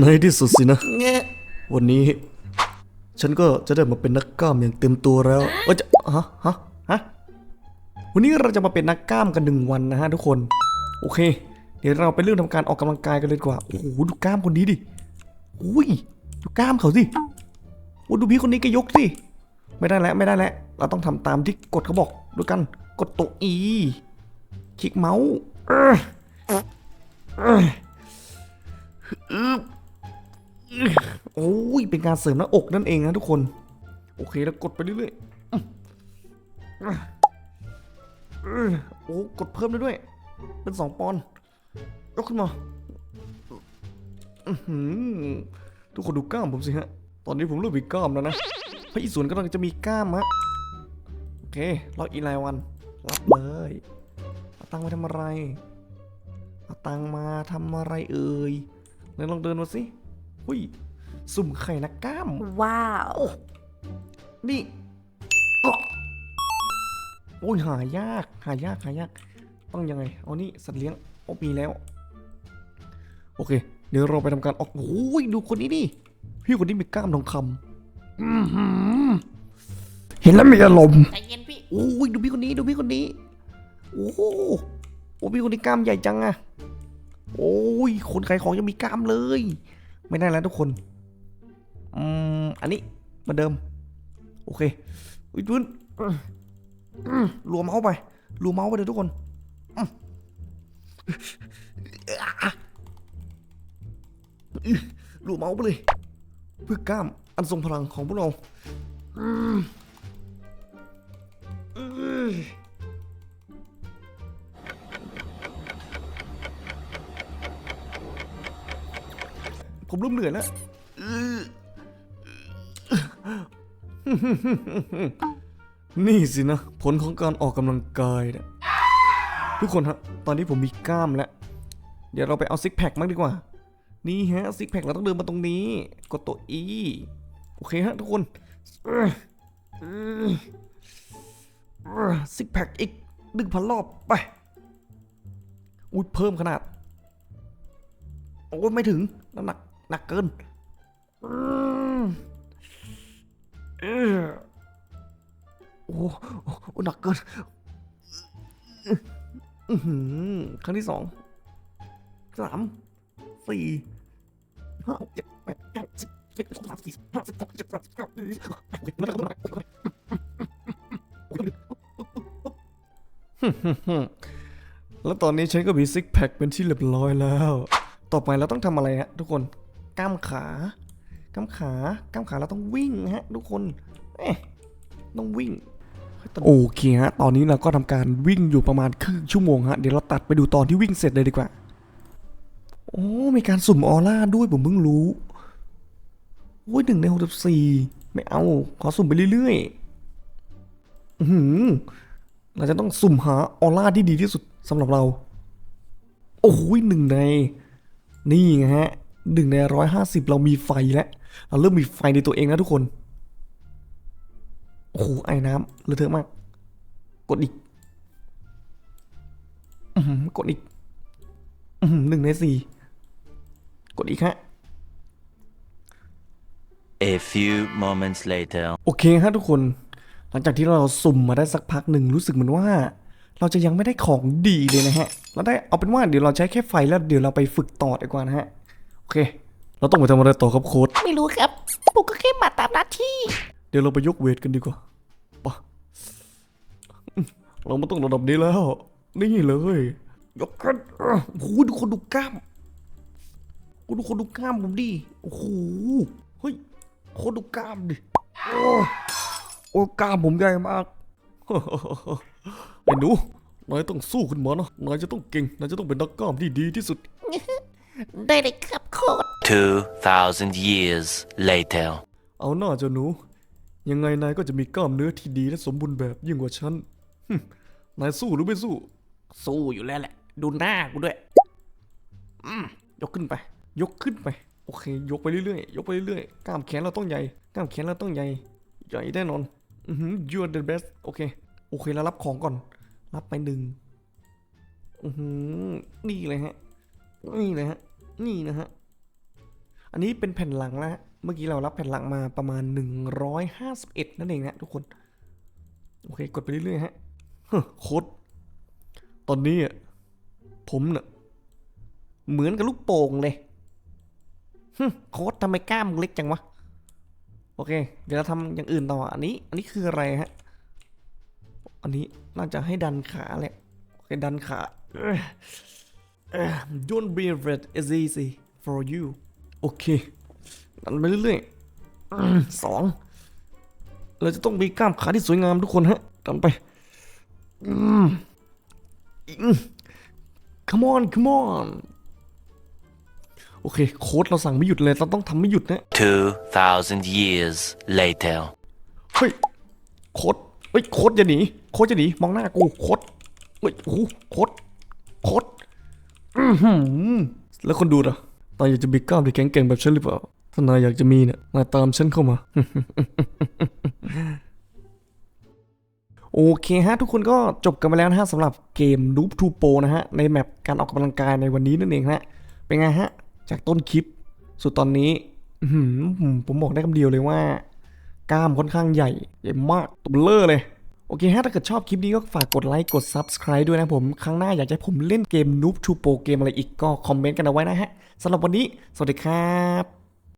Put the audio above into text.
ในที่สุดสินะเงี้ยวันนี้ ฉันก็จะได้มาเป็นนักกล้ามอย่างเต็มตัวแล้วเออจะฮะฮะฮะวันนี้เราจะมาเป็นนักกล้ามกันหนึ่งวันนะฮะทุกคน โอเค เดี๋ยวเราไปเริ่มทำการออกกำลังกายกันเลยดีกว่าโอ้โหดูกล้ามคนนี้ดิอุ้ยดูกล้ามเขาสิโอ้ดูพี่คนนี้ก็ยกสิไม่ได้แล้วไม่ได้แล้วเราต้องทำตามที่กฎเขาบอกด้วยกันกดตัวอีคลิกเมาส์เอ้อเอ้ออึ๊ เป็นการเสริมหน้าอกนั่นเองนะทุกคน โอเคแล้วกดไปเรื่อยๆอื้ออื้อโอ้กดเพิ่มได้ด้วย เป็นสองปอนยกขึ้นมาทุกคนดูกล้ามผมสิฮะ ตอนนี้ผมเริ่มมีกล้ามแล้วนะพระอิศวรกำลังจะมีกล้ามฮะโอเครออีกหลวันรับเลยเอาตังมาทำอะไรเอาตังมาทำอะไรเอ่ยไหนลองเดินมาสิหุ้ย สุ่มไข่นักกล้าม ว้าว นี่อ๊ะโอ้ยหายาก หายากหายาก ต้องยังไง เอานี่สัตว์เลี้ยงโอ้มีแล้ว โอเค เดี๋ยวเราไปทำการออกโอ้ยดูคนนี้ดิพี่คนนี้มีกล้ามทองคำอื้อหือเห็นแล้วมีอารมณ์ใจเย็นพี่โอ้ยดูพี่คนนี้ดูพี่คนนี้ โอ้โหโอ้พี่คนนี้กล้ามใหญ่จังอะโอ้ยคนขายของยังมีกล้ามเลย ไม่ได้แล้วทุกคน อืมอันนี้เหมือนเดิม โอเคอุ้ยจุนอื้ออื้อรัวเมาส์ไปรัวเมาส์ไปเลยทุกคนรัวเมาส์ไปเลยเพื่อกล้ามอันทรงพลังของพวกเราผมเริ่มเหนื่อยแล้ว นี่สินะ ผลของการออกกำลังกายนะทุกคนฮะตอนนี้ผมมีกล้ามแล้ว เดี๋ยวเราไปเอาซิกแพคมากดีกว่า นี่ฮะซิกแพคเราต้องเดินมาตรงนี้ กดตัว E โอเคฮะทุกคนซิกแพคอีกหนึ่งพันรอบไป อุ้ยเพิ่มขนาด โอ้ยไม่ถึงน้ำหนักหนักเกินอื โอ้โหโอ้หนักเกินครั้งที่สองสามสี่ห้าเจ็ดแปดเก้าสิบสิบเอ็ดสิบสองสิบสามสิบสี่สิบห้าสิบหกสิบเจ็ดสิบแปดสิบเก้าแล้วตอนนี้ฉันก็มีซิกแพคเป็นที่เรียบร้อยแล้ว ต่อไปเราต้องทำอะไรฮะทุกคน กล้ามขา กล้ามขากล้ามขาเราต้องวิ่งฮะ ทุกคนเอ๊ต้องวิ่งโอเคฮะ ตอนนี้เราก็ทำการวิ่งอยู่ประมาณครึ่งชั่วโมงฮะ เดี๋ยวเราตัดไปดูตอนที่วิ่งเสร็จเลยดีกว่า โอ้ มีการสุ่มออร่าด้วยผมเพิ่งรู้โอ้ยหนึ่งในหกสิบสี่ไม่เอา ขอสุ่มไปเรื่อยๆ อือหือเราจะต้องสุ่มหาออร่าที่ดีที่สุดสำหรับเรา โอ้ยหนึ่งใน นี่ไงฮะ หนึ่งในร้อยห้าสิบเรามีไฟแล้วเราเริ่มมีไฟในตัวเองแล้วทุกคนโอ้โหไอ้น้ำเลอะเทอะมาก กดอีกอือหือกดอีกอือหือหนึ่งในสี่กดอีกฮะ A few moments later. โอเคฮะทุกคน หลังจากที่เราสุ่มมาได้สักพักหนึ่งรู้สึกเหมือนว่า เราจะยังไม่ได้ของดีเลยนะฮะ เราได้เอาเป็นว่าเดี๋ยวเราใช้แค่ไฟแล้วเดี๋ยวเราไปฝึกต่อดีกว่านะฮะ โอเค เราต้องไปทำอะไรต่อครับโค้ดไม่รู้ครับผมก็แค่มาตามหน้าที่ เดี๋ยวเราไปยกเวทกันดีกว่าปะเราไม่ต้องระดับนี้แล้ว นี่เลย ยกกันอะโอ้โหดูคนดูกล้ามโอ้ดูคนดูกล้ามผมดิ โอ้โห เฮ้ยคนดูกล้ามดิโอ้โอ้กล้ามผมใหญ่มากไอ้หนูนายต้องสู้ขึ้นมานะนายจะต้องเก่ง นายจะต้องเป็นนักกล้ามที่ดีที่สุด ได้เลยครับโค้ด2,000 years later. เอาหน้าเจ้าหนู ยังไงนายก็จะมีกล้ามเนื้อที่ดีและสมบูรณ์แบบยิ่งกว่าฉันหึนายสู้หรือไม่สู้ สู้อยู่แล้วแหละ ดูหน้ากูด้วย อืมยกขึ้นไป ยกขึ้นไป โอเค ยกไปเรื่อยๆ ยกไปเรื่อยๆ กล้ามแขนเราต้องใหญ่ กล้ามแขนเราต้องใหญ่ ใหญ่แน่นอน อือหือ you're the best โอเค โอเคแล้วรับของก่อน รับไปหนึ่ง อือหือ นี่เลยฮะ นี่เลยฮะ นี่นะฮะ อันนี้เป็นแผ่นหลังแล้วฮะ เมื่อกี้เรารับแผ่นหลังมาประมาณ 151 นั่นเองนะทุกคน โอเค กดไปเรื่อยๆฮะโคตรตอนนี้อะผมเน่ะเหมือนกับลูกโป่งเลยฮึโค้ดทำไมกล้ามเล็กจังวะ โอเค เดี๋ยวเราทำอย่างอื่นต่อ อันนี้ อันนี้คืออะไรฮะ อันนี้น่าจะให้ดันขาแหละโอเคดันขาเ don't be afraid it's easy for you โอเคดันไปเรื่อยๆอืมสองเราจะต้องมีกล้ามขาที่สวยงามทุกคนฮะดันไปอืมอืม come on come on โอเค โค้ดเราสั่งไม่หยุดเลย เราต้องทำไม่หยุดนะ2,000 years later. เฮ้ย โค้ดเฮ้ย โค้ดอย่าหนี โค้ดอย่าหนี มองหน้ากู โค้ดเฮ้ยโอ้โหโค้ดโค้ดอือหือ แล้วคนดูล่ะนายอยากจะมีกล้ามที่แข็งแกร่งแบบฉันหรือเปล่า ถ้านายอยากจะมีเนี่ยนายตามฉันเข้ามา โอเคฮะ ทุกคนก็จบกันไปแล้วนะฮะสำหรับเกม Noob to Pro นะฮะ ในแมปการออกกำลังกายในวันนี้นั่นเองฮะ เป็นไงฮะ จากต้นคลิปสุดตอนนี้ผมบอกได้คำเดียวเลยว่า กล้ามค่อนข้างใหญ่ใหญ่มากตัวเลอเลย โอเคฮะถ้าเกิดชอบคลิปนี้ก็ฝากกดไลค์กด Subscribe ด้วยนะผม ครั้งหน้าอยากจะผมเล่นเกมนูบทูโปเกมอะไรอีกก็คอมเมนต์กันเอาไว้นะฮะสำหรับวันนี้ สวัสดีครับ